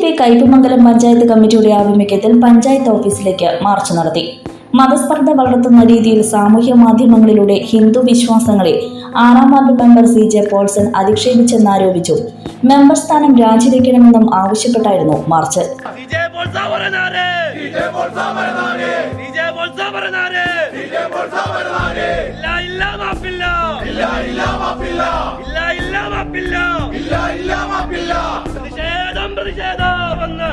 P Kaipamangalam panchayat കമ്മിറ്റിയുടെ ആഭിമുഖ്യത്തിൽ പഞ്ചായത്ത് ഓഫീസിലേക്ക് മാർച്ച് നടത്തി. മതസ്പർദ്ധ വളർത്തുന്ന രീതിയിൽ സാമൂഹ്യ മാധ്യമങ്ങളിലൂടെ ഹിന്ദു വിശ്വാസങ്ങളെ ആറാം ward member C J Paulson അധിക്ഷേപിച്ചെന്നാരോപിച്ചു. Member സ്ഥാനം രാജിവെക്കണമെന്നും ആവശ്യപ്പെട്ടായിരുന്നു മാർച്ച്. ഇല്ല ഇല്ല ഇല്ല ഇല്ല പ്രതിഷേധമെന്ന്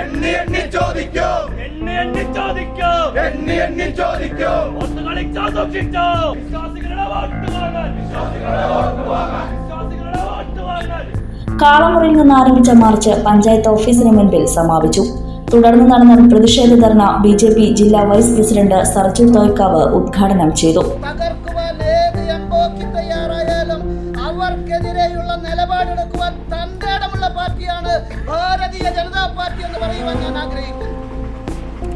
എണ്ണി എണ്ണി എണ്ണി എണ്ണി എണ്ണി എണ്ണി എണ്ണി കാളമുറിയിൽ നിന്ന് ആരംഭിച്ച മാർച്ച് പഞ്ചായത്ത് ഓഫീസിന് മുൻപിൽ സമാപിച്ചു. തുടർന്ന് നടന്ന പ്രതിഷേധ ധർണ ബി ജെ പി ജില്ലാ വൈസ് പ്രസിഡന്റ് സർജു തോയ്ക്കാവ് ഉദ്ഘാടനം ചെയ്തു. നിലപാടെടുക്കുവാൻ തന്റെ ഇടമുള്ള പാർട്ടിയാണ് ഭാരതീയ ജനതാ പാർട്ടി എന്ന് പറയുവാൻ ഞാൻ ആഗ്രഹിക്കുന്നു.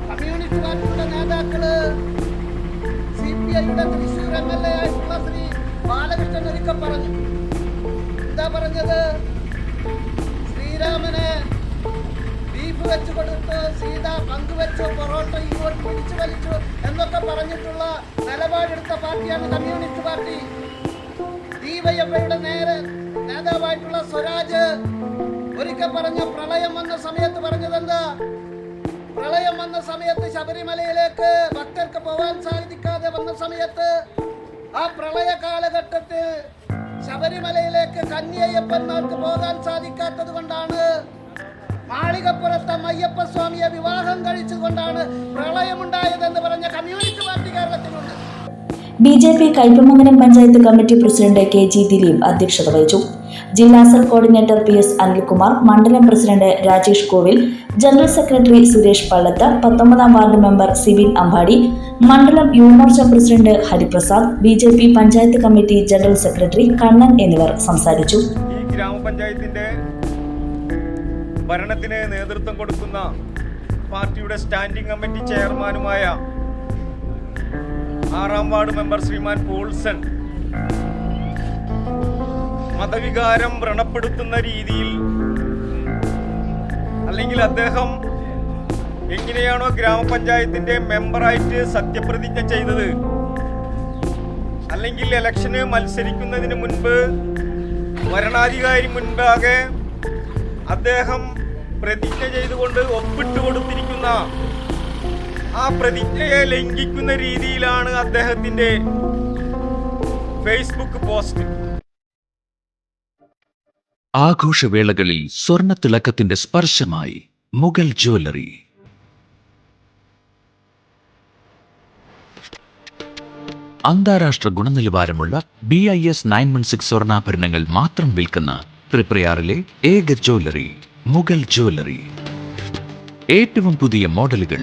കമ്മ്യൂണിസ്റ്റ് പാർട്ടിയുടെ നേതാക്കൾ സി പി ഐയുടെ തൃശ്ശൂർ എം എൽ എ ആയിട്ടുള്ള ശ്രീ ബാലകൃഷ്ണൻ ഒരുക്കം പറഞ്ഞു. എന്താ പറഞ്ഞത്? ശ്രീരാമനെ ബീഫ് വെച്ച് കൊടുത്ത് സീത പങ്കുവെച്ചു പൊറോട്ട ഇങ്ങോട്ട് പിടിച്ചു വലിച്ചു എന്നൊക്കെ പറഞ്ഞിട്ടുള്ള നിലപാടെടുത്ത പാർട്ടിയാണ് കമ്മ്യൂണിസ്റ്റ് പാർട്ടി. ഡിവൈഎഫ്ഐയുടെ നേരെ നേതാവായിട്ടുള്ള സ്വരാജ് ഒരിക്കൽ പറഞ്ഞ പ്രളയം വന്ന സമയത്ത് പറഞ്ഞതെന്താ? പ്രളയം വന്ന സമയത്ത് ശബരിമലയിലേക്ക് ഭക്തർക്ക് പോകാൻ സാധിക്കാതെ വന്ന സമയത്ത് ആ പ്രളയ കാലഘട്ടത്തിൽ ശബരിമലയിലേക്ക് കന്യയ്യപ്പന്മാർക്ക് പോകാൻ സാധിക്കാത്തത് കൊണ്ടാണ് മാളികപ്പുറത്തെ അയ്യപ്പ സ്വാമിയെ വിവാഹം കഴിച്ചുകൊണ്ടാണ് പ്രളയമുണ്ടായതെന്ന് പറഞ്ഞ കമ്മ്യൂണിസ്റ്റ് പാർട്ടി കേരളത്തിലുണ്ട് B J P Kaipamangalam panchayat committee president K G Dileep അധ്യക്ഷത വഹിച്ചു. ജില്ലാ cell coordinator P S Anilkumar മണ്ഡലം president Rajesh Kovil general secretary Suresh Pallath പത്തൊമ്പതാം വാർഡ് മെമ്പർ സിബിൻ അമ്പാടി മണ്ഡലം Yuvamorcha president Hariprasad B J P panchayat committee general secretary Kannan എന്നിവർ സംസാരിച്ചു. ഗ്രാമപഞ്ചായത്തിന്റെ ഭരണത്തിന് നേതൃത്വം കൊടുക്കുന്ന പാർട്ടിയുടെ സ്റ്റാൻഡിംഗ് കമ്മിറ്റി ചെയർമാനുമായ ആറാം വാർഡ് മെമ്പർ ശ്രീമാൻ പോൾസൺ മതവികാരം വ്രണപ്പെടുത്തുന്ന രീതിയിൽ അല്ലെങ്കിൽ അദ്ദേഹം എങ്ങനെയാണോ ഗ്രാമപഞ്ചായത്തിന്റെ മെമ്പറായിട്ട് സത്യപ്രതിജ്ഞ ചെയ്തത് അല്ലെങ്കിൽ ഇലക്ഷന് മത്സരിക്കുന്നതിന് മുൻപ് വരണാധികാരി മുൻപാകെ അദ്ദേഹം പ്രതിജ്ഞ ചെയ്തുകൊണ്ട് ഒപ്പിട്ട് കൊടുത്തിരിക്കുന്ന ആ പ്രതിജ്ഞയെ ലംഘിക്കുന്ന രീതിയിലാണ് അദ്ദേഹത്തിന്റെ ഫേസ്ബുക്ക് പോസ്റ്റ് ആഘോഷവേളകളിൽ സ്വർണ തിളക്കത്തിന്റെ സ്പർശമായി മുഗൾ ജ്വല്ലറി. അന്താരാഷ്ട്ര ഗുണനിലവാരമുള്ള B I S nine one six സ്വർണാഭരണങ്ങൾ മാത്രം വിൽക്കുന്ന ത്രിപ്രയാറിലെ ഏക ജ്വല്ലറി മുഗൾ ജ്വല്ലറി. ഏറ്റവും പുതിയ മോഡലുകൾ